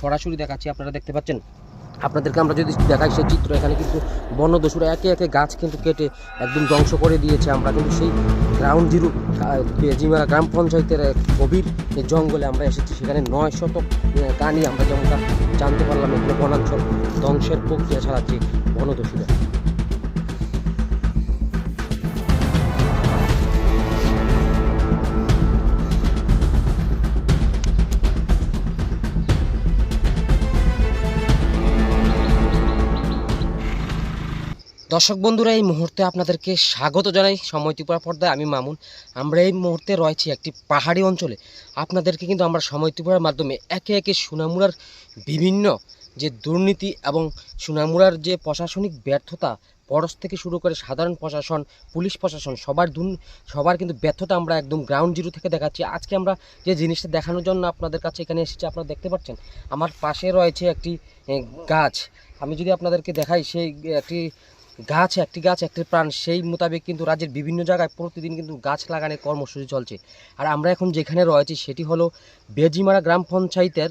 সরাসরি দেখাচ্ছি আপনারা দেখতে পাচ্ছেন? আপনাদেরকে আমরা যদি দেখাই সেই চিত্র এখানে কিন্তু বন্যদস্যুরা একে একে গাছ কিন্তু কেটে একদম ধ্বংস করে দিয়েছে আমরা। কিন্তু সেই গ্রাউন্ড জিরো জিমারা গ্রাম পঞ্চায়েতের গভীর জঙ্গলে আমরা এসেছি। সেখানে নয় আহ, কানি আমরা যেমনটা জানতে পারলাম এগুলো বনাঞ্চল ধ্বংসের প্রক্রিয়া চালাচ্ছে বনদস্যুরা। দর্শক বন্ধুরা, এই মুহূর্তে আপনাদেরকে স্বাগত জানাই সময় ত্রিপুরা পর্দায়। আমি মামুন। আমরা এই মুহূর্তে রয়েছি একটি পাহাড়ি অঞ্চলে। আপনাদেরকে কিন্তু আমরা সময় ত্রিপুরার মাধ্যমে একে একে সুনামুরার বিভিন্ন যে দুর্নীতি এবং সুনামুরার যে প্রশাসনিক ব্যর্থতা, পরশ থেকে শুরু করে সাধারণ প্রশাসন, পুলিশ প্রশাসন, সবার দুন সবার কিন্তু ব্যর্থতা আমরা একদম গ্রাউন্ড জিরো থেকে দেখাচ্ছি। আজকে আমরা যে জিনিসটা দেখানোর জন্য আপনাদের কাছে এখানে এসেছি, আপনারা দেখতে পাচ্ছেন, আমার পাশে রয়েছে একটি গাছ। আমি যদি আপনাদেরকে দেখাই, সেই, একটি গাছ, একটি গাছ, একটি প্রাণ, সেই মোতাবেক কিন্তু রাজ্যের বিভিন্ন জায়গায় প্রতিদিন কিন্তু গাছ লাগানোর কর্মসূচি চলছে। আর আমরা এখন যেখানে রয়েছি সেটি হলো বেজিমারা গ্রাম পঞ্চায়েতের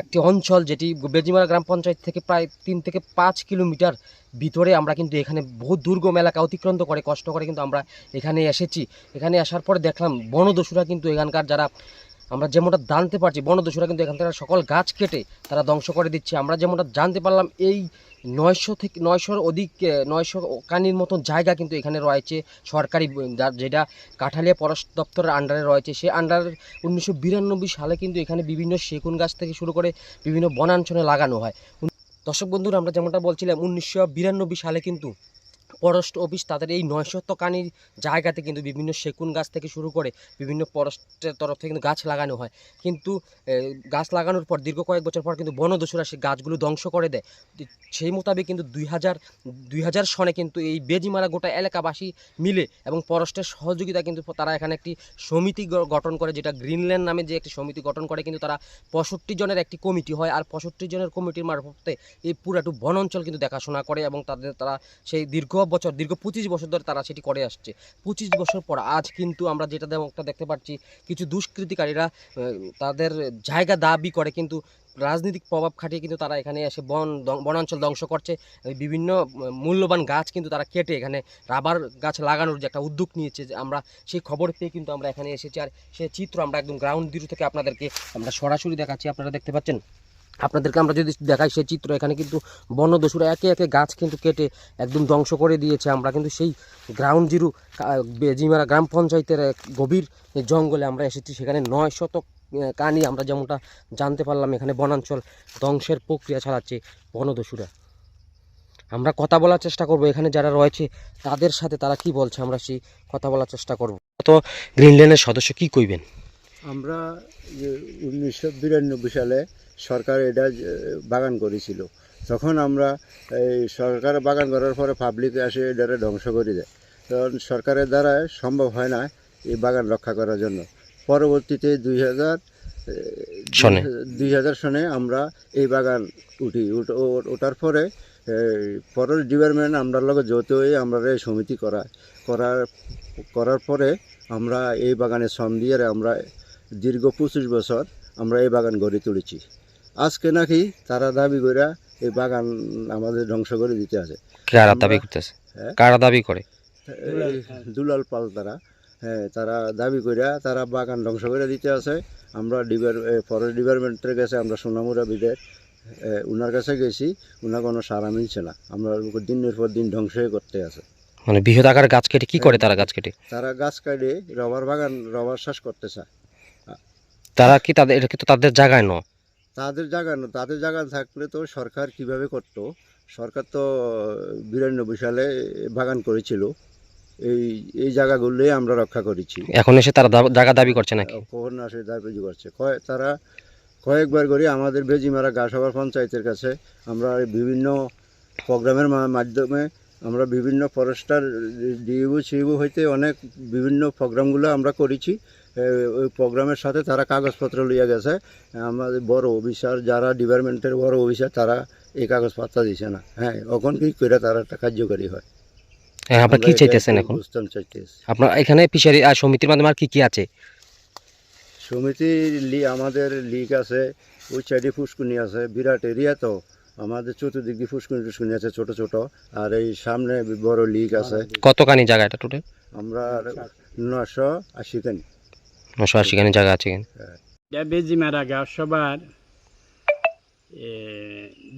একটি অঞ্চল যেটি বেজিমারা গ্রাম পঞ্চায়েত থেকে প্রায় তিন থেকে পাঁচ কিলোমিটার ভিতরে আমরা কিন্তু এখানে বহু দুর্গম এলাকা অতিক্রান্ত করে, কষ্ট করে কিন্তু আমরা এখানে এসেছি। এখানে আসার পরে দেখলাম বনদস্যুরা কিন্তু এখানকার যারা আমরা যেমনটা জানতে পারছি, বনদস্যুরা কিন্তু এখান থেকে সকল গাছ কেটে তারা ধ্বংস করে দিচ্ছে। আমরা যেমনটা জানতে পারলাম, এই নয়শো থেকে, নয়শোর অধিক নয়শো কানির মতন জায়গা কিন্তু এখানে রয়েছে। সরকারি যেটা কাঠালিয়া পরশ দপ্তরের আন্ডারে রয়েছে। সে আন্ডার উনিশশো বিরানব্বই সালে কিন্তু এখানে বিভিন্ন সেগুন গাছ থেকে শুরু করে বিভিন্ন বনাঞ্চলে লাগানো হয়। দর্শক বন্ধুরা, আমরা যেমনটা বলছিলাম, উনিশশো বিরানব্বই সালে কিন্তু ফরেস্ট অফিস তাদের এই নয়শতকানির জায়গাতে কিন্তু বিভিন্ন সেগুন গাছ থেকে শুরু করে বিভিন্ন ফরেস্টের তরফ থেকে কিন্তু গাছ লাগানো হয়। কিন্তু গাছ লাগানোর পর দীর্ঘ কয়েক বছর পর কিন্তু বনদস্যুরা সেই গাছগুলো ধ্বংস করে দেয়। সেই মোতাবেক কিন্তু দুই হাজার দুই হাজার সনে কিন্তু এই বেজিমারা গোটা এলাকাবাসী মিলে এবং ফরেস্টের সহযোগিতা কিন্তু তারা এখানে একটি সমিতি গঠন করে, যেটা গ্রিনল্যান্ড নামে যে একটি সমিতি গঠন করে, কিন্তু তারা পঁয়ষট্টি জনের একটি কমিটি হয় আর পঁয়ষট্টি জনের কমিটির মারফতে এই পুরাটু বন অঞ্চল কিন্তু দেখাশোনা করে এবং তাদের, তারা সেই দীর্ঘ বছর, দীর্ঘ পঁচিশ বছর ধরে তারা সেটি করে আসছে। পঁচিশ বছর পর আজ কিন্তু আমরা যেটা যেমনটা দেখতে পাচ্ছি, কিছু দুষ্কৃতিকারীরা তাদের জায়গা দাবি করে কিন্তু রাজনৈতিক প্রভাব খাটিয়ে কিন্তু তারা এখানে এসে বন বনাঞ্চল ধ্বংস করছে। বিভিন্ন মূল্যবান গাছ কিন্তু তারা কেটে এখানে রাবার গাছ লাগানোর যে একটা উদ্যোগ নিয়েছে যে আমরা সেই খবর পেয়ে কিন্তু আমরা এখানে এসেছি। আর সেই চিত্র আমরা একদম গ্রাউন্ড জিরো থেকে আপনাদেরকে আমরা সরাসরি দেখাচ্ছি। আপনারা দেখতে পাচ্ছেন? আপনাদেরকে আমরা যদি দেখাই সেই চিত্র, এখানে কিন্তু বনদস্যুরা একে একে গাছ কিন্তু কেটে একদম ধ্বংস করে দিয়েছে। আমরা কিন্তু সেই গ্রাউন্ড জিরো বেজিমারা গ্রাম পঞ্চায়েতের গভীর জঙ্গলে আমরা এসেছি। সেখানে নয় শতক কানি আমরা যেমনটা জানতে পারলাম, এখানে বনাঞ্চল ধ্বংসের প্রক্রিয়া চালাচ্ছে বনদস্যুরা আমরা কথা বলার চেষ্টা করব। এখানে যারা রয়েছে, তাদের সাথে তারা কি বলছে, আমরা সেই কথা বলার চেষ্টা করব। তো গ্রিনল্যান্ডের সদস্য কি কইবেন? আমরা উনিশশো বিরানব্বই সালে সরকার এটা বাগান করেছিল। তখন আমরা এই সরকার বাগান করার পরে পাবলিক আসে এটারে ধ্বংস করে দেয়। কারণ সরকারের দ্বারা সম্ভব হয় না এই বাগান রক্ষা করার জন্য। পরবর্তীতে দুই হাজার দুই হাজার সনে আমরা এই বাগান উঠি। ওঠার পরে ফরেস্ট ডিপার্টমেন্ট আমরা লগে যৌথ হয়ে আমরা এই সমিতি করা করার করার পরে আমরা এই বাগানে শ্রম দিয়ে আমরা দীর্ঘ পঁচিশ বছর আমরা এই বাগান গড়ে তুলেছি। আজকে নাকি তারা দাবি করে এই বাগান আমাদের ধ্বংস করে দিতে আছে। কারা দাবি করতেছে? হ্যাঁ? কারা দাবি করে? দুলাল পাল তারা। হ্যাঁ তারা দাবি করে তারা বাগান ধ্বংস করে দিতে আছে। আমরা ডিপার ফরেস্ট ডিপার্টমেন্টের কাছে আমরা সোনামুরা বিদের ওনার কাছে গেছি। ওনার কোনো সারা মিলছে না। আমরা দিনের পর দিন ধ্বংসই করতে আছে। মানে বৃহৎ আকার গাছ কেটে কি করে তারা গাছ কেটে? তারা গাছ কাটে রবার বাগান রবার চাষ করতে চায়। তারা কি তাদের এটা কিন্তু তাদের জায়গায় ন তাদের জায়গা না তাদের জায়গা থাকলে তো সরকার কীভাবে করত? সরকার তো বিরানব্বই সালে বাগান করেছিল। এই এই জায়গাগুলোই আমরা রক্ষা করেছি। এখন এসে তারা জায়গা দাবি করছে নাকি? কখন আসে দাবি করছে। কয় তারা কয়েকবার করে আমাদের বেজিমারা গাছাবার পঞ্চায়েতের কাছে আমরা বিভিন্ন প্রোগ্রামের মাধ্যমে আমরা বিভিন্ন ফরেস্টার ডিইউ সিইউ হইতে অনেক বিভিন্ন প্রোগ্রামগুলো আমরা করেছি। ওই প্রোগ্রামের সাথে তারা কাগজপত্র লইয়া গেছে। আমাদের বড় অফিসার যারা ডিপার্টমেন্টের বড় অফিসার তারা এই কাগজপত্র দিছে না। হ্যাঁ এখন কি করে তারা একটা কার্যকরী হয়। হ্যাঁ আপনারা কি চাইতেছেন এখন? আপনার এখানে ফিশারি আর সমিতির মাধ্যমে আর কি কি আছে? সমিতির লি আমাদের লিগ আছে ওই সাইডে ফুসকুনি আছে বিরাট এরিয়া তো। আমাদের চতুর্দিক দিয়ে ফুসকুনি টুসকুনি আছে ছোট ছোট। আর এই সামনে বড় লিগ আছে। কতখানি জায়গা এটা টোটাল আমরা নশো আশি খানি নশো আশি খানি জায়গা আছে এটা বেজিমারা গাঁও সবার এ,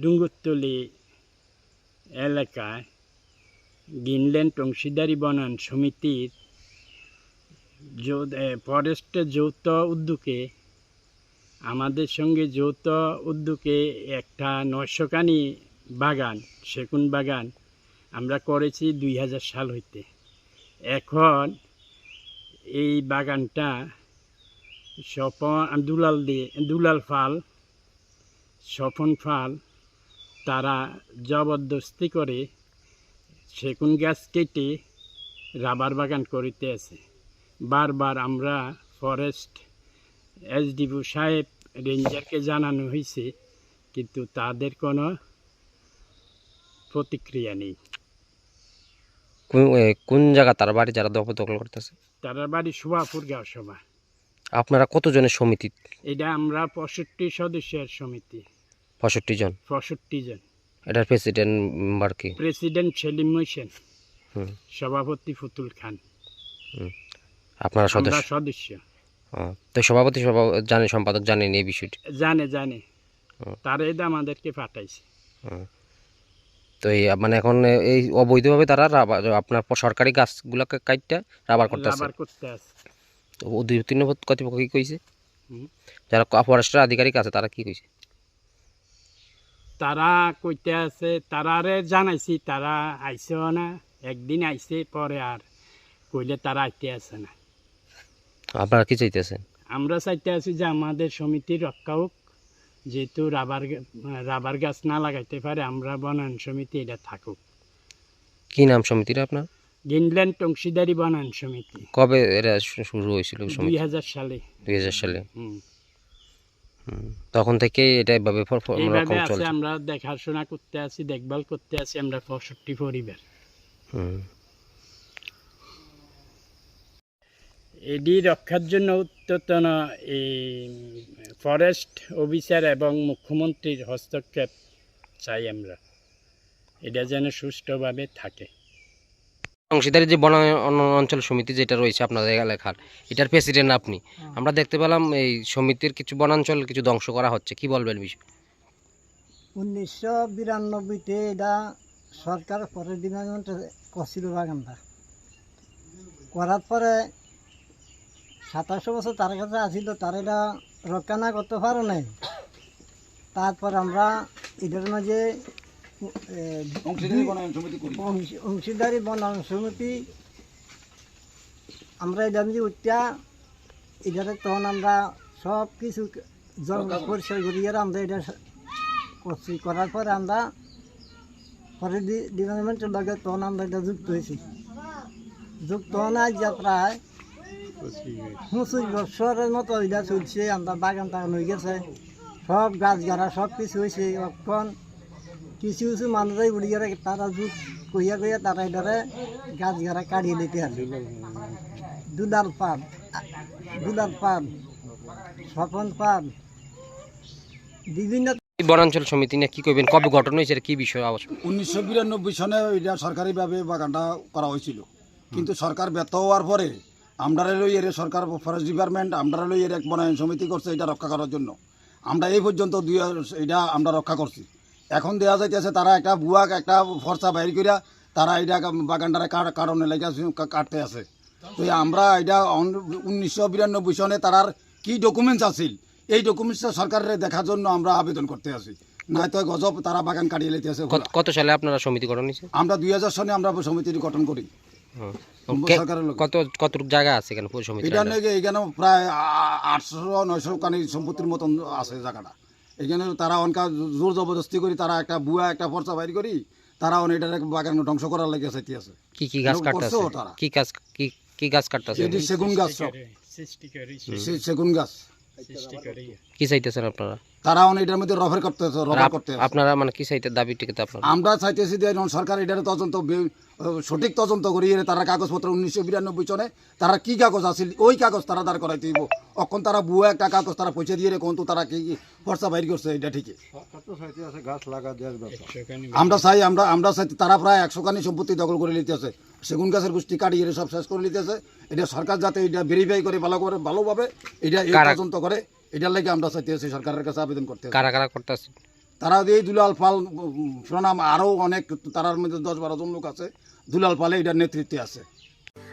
ডুঙ্গুরতলি এলাকায় গ্রিনল্যান্ড অংশীদারি বনান সমিতির যৌ- ফরেস্টের যৌথ উদ্যোগে আমাদের সঙ্গে যৌথ উদ্যোগে একটা নয়শোখানি বাগান সেগুন বাগান আমরা করেছি দুই হাজার সাল হইতে। এখন এই বাগানটা স্বপন দুলাল দিয়ে দুলাল ফাল স্বপন ফাল তারা জবরদস্তি করে সেগুন গাছ কেটে রাবার বাগান করিতে আছে। বারবার আমরা ফরেস্ট এসডিপু সাহেব রেঞ্জারকে জানানো হয়েছে কিন্তু তাদের কোনো প্রতিক্রিয়া নেই। কোন- কোন জায়গা তার বাড়ি যারা দখল দখল করতেছে? তারা বাড়ি সুভাপুর গাঁও সভা। আপনারা কতজনের সমিতি? এটা আমরা পঁয়ষট্টি সদস্যের সমিতি। পঁয়ষট্টি জন? পঁয়ষট্টি জন। এটার প্রেসিডেন্ট মেম্বার কি? প্রেসিডেন্ট সেলিম হোসেন হুম। সভাপতি ফুতুল খান। আপনারা সদস্য? সদস্য। তো সভাপতি সভা জানে সম্পাদক জানেন এই বিষয়টি? জানে জানে। হুম। তারা এটা আমাদেরকে পাঠাইছে। তো এই মানে এখন এই অবৈধভাবে তারা রাবার আপনার সরকারি গাছগুলোকে কাটটা রাবার করতেছে? রাবার করতে আছে। তো উদ্যোগীন কর্তৃপক্ষ কি কইছে? যারা ফরেস্টের আধিকারিক আছে তারা কি কইছে? তারা কইতে আছে তারারে জানাইছি তারা আইসেও না একদিন আইছে পরে আর কইলে তারা আইতে আছে না। আপনারা কি চাইতেছেন? আমরা চাইতে আছি যে আমাদের সমিতি রক্ষা হোক যেহেতু রাবার রাবার গাছ না লাগাইতে পারে আমরা বনায়ন সমিতি এটা থাকুক। কি নাম সমিতির আপনার? গ্রিনল্যান্ড অংশীদারি বনায়ন সমিতি। কবে এটা শু- শুরু হয়েছিল দুই হাজার সালে। দুই হাজার সালে। তখন থেকে এটা এভাবে এইভাবে আছে আমরা দেখাশোনা করতে আছি দেখভাল করতে আছি আমরা পঁয়ষট্টি পরিবার। এডি রক্ষার জন্য উত্ততন এই ফরেস্ট অফিসার এবং মুখ্যমন্ত্রীর হস্তক্ষেপ চাই আমরা। এটা যেন সুষ্ঠুভাবে থাকে। অংশীদারি যে বন অঞ্চল সমিতি যেটা রয়েছে আপনাদের এলাকার এটার প্রেসিডেন্ট আপনি। আমরা দেখতে পেলাম এই সমিতির কিছু বনাঞ্চল কিছু ধ্বংস করা হচ্ছে। কি বলবেন বিষয়? উনিশশো বিরানব্বইতে এটা সরকার পরের ডিপার্টমেন্ট করছিল বাগানটা। করার পরে সাতাশো বছর তার কাছে আসিল তার এটা রক্ষা না করতে পারো নাই তারপর আমরা এটার মাঝে অংশীদারি বনায়ন সমিতি আমরা এটা যে উঠা এটাতে তখন আমরা সব কিছু জঙ্গল পরিষ্কার করিয়ে আমরা এটা করছি। করার পরে আমরা পরে ডিপার্টমেন্টের লগে তখন আমরা এটা যুক্ত হয়েছি। যুক্ত না যা প্রায় পঁচিশ বছরের মতো এটা চলছে। আমরা বাগান টাগান হয়ে গেছে। সব গাছ গাড়া সব কিছু হয়েছে। এখন কিছু কিছু মানুষই উড়ি গেলে তারা যুগ কইয়া কইয়া তারা এটারে গাছ গাড়া কাটিয়ে দিতে আছে দুলাল পান দুলাল পান স্বপন পান বিভিন্ন বনাঞ্চল সমিতি নিয়ে কি করবেন কবে গঠন হয়েছে কি বিষয় অবশ্য উনিশশো বিরানব্বই সনে এটা সরকারিভাবে বাগানটা করা হয়েছিল। কিন্তু সরকার ব্যর্থ হওয়ার পরে আমরা লই এর সরকার ফরেস্ট ডিপার্টমেন্ট আমরা লই এর এক বনায়ন সমিতি করছে এটা রক্ষা করার জন্য। আমরা এই পর্যন্ত দুই হাজার এটা আমরা রক্ষা করছি। এখন দেওয়া যাইতেছে তারা একটা বুয়াক একটা ফর্সা বাইর করিয়া তারা এটা বাগানটারে কারণে লেগে কাটতে আছে। তো আমরা এটা উনিশশো বিরানব্বই সনে তারার কি ডকুমেন্টস আছিল এই ডকুমেন্টসটা সরকারের দেখার জন্য আমরা আবেদন করতে আছি। নয়তো গজব তারা বাগান কাটিয়ে লেতেছে কত- কত সালে আপনারা সমিতি গঠন হয়েছে? আমরা দুই হাজার সনে আমরা সমিতির গঠন করি। কত কতটুকু জায়গা আছে এখানে সমিতি এটা এখানে প্রায় আটশো নয়শো কানি সম্পত্তির মতন আছে জায়গাটা। এখানে তারা অনকা জোর জবরদস্তি করি তারা একটা বুয়া একটা পর্চা বাইর করি তারা অনেকটা বাগান ধ্বংস করার লাগে চাইতে আছে। কি কি গাছ কাটতেছে? তারা। কি গাছ কি কি গাছ কাটতেছে? সেগুন গাছ সৃষ্টি সেগুন গাছ। কি চাইতেছেন আপনারা? তারা অনেকটার মধ্যে রফের করতেছে রফার করতে আপনারা মানে কি চাইতে দাবি টিকে আপনারা? আমরা চাইতেছি যে সরকার এটার তদন্ত সঠিক তদন্ত করি তারা কাগজপত্র উনিশশো বিরানব্বই সনে তারা কি কাগজ আছিল ওই কাগজ তারা দাঁড় করাই দিব অখন তারা বুয়া একটা কাগজ তারা পয়সা দিয়ে কোন তো তারা কি কি খরচা বাইর করছে এটা ঠিকই। আমরা চাই আমরা আমরা চাই তারা প্রায় একশো খানি সম্পত্তি দখল করে নিতেছে সেগুন গাছের গোষ্ঠী কাটিয়ে সব শেষ করে নিতেছে। এটা সরকার যাতে এটা ভেরিফাই করে ভালো করে ভালোভাবে এটা এই তদন্ত করে এটার লাগে আমরা চাইতেছি সরকারের কাছে আবেদন করতে। কারা কারা করতেছে? তারা এই দুলাল পাল প্রণাম আরও অনেক তারার মধ্যে দশ বারো জন লোক আছে দুলাল পালে এটার নেতৃত্বে আছে।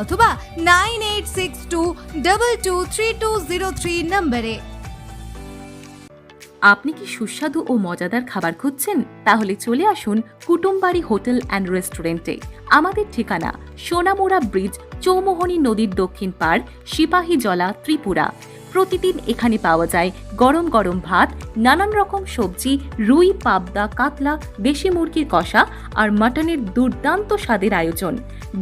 অথবা nine eight six two two three two zero three নম্বরে। আপনি কি সুস্বাদু ও মজাদার খাবার খুঁজছেন? তাহলে চলে আসুন কুটুমবাড়ি হোটেল অ্যান্ড রেস্টুরেন্টে। আমাদের ঠিকানা সোনামুড়া ব্রিজ, চৌমোহনী নদীর দক্ষিণ পাড়, সিপাহীজলা, ত্রিপুরা। প্রতিদিন এখানে পাওয়া যায় গরম গরম ভাত, নানান রকম সবজি, রুই, পাবদা, কাতলা দেশি মুরগির কষা আর মাটনের দুর্দান্ত স্বাদের আয়োজন।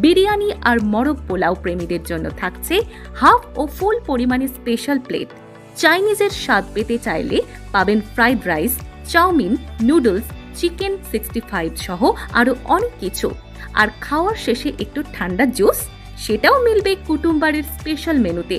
বিরিয়ানি আর মরক পোলাও প্রেমীদের জন্য থাকছে হাফ ও ফুল পরিমাণে স্পেশাল প্লেট। চাইনিজের স্বাদ পেতে চাইলে পাবেন fried rice, chowmein, noodles, chicken sixty five সহ আরও অনেক কিছু। আর খাওয়ার শেষে একটু ঠান্ডা জুস, সেটাও মিলবে কুটুমবাড়ির স্পেশাল মেনুতে।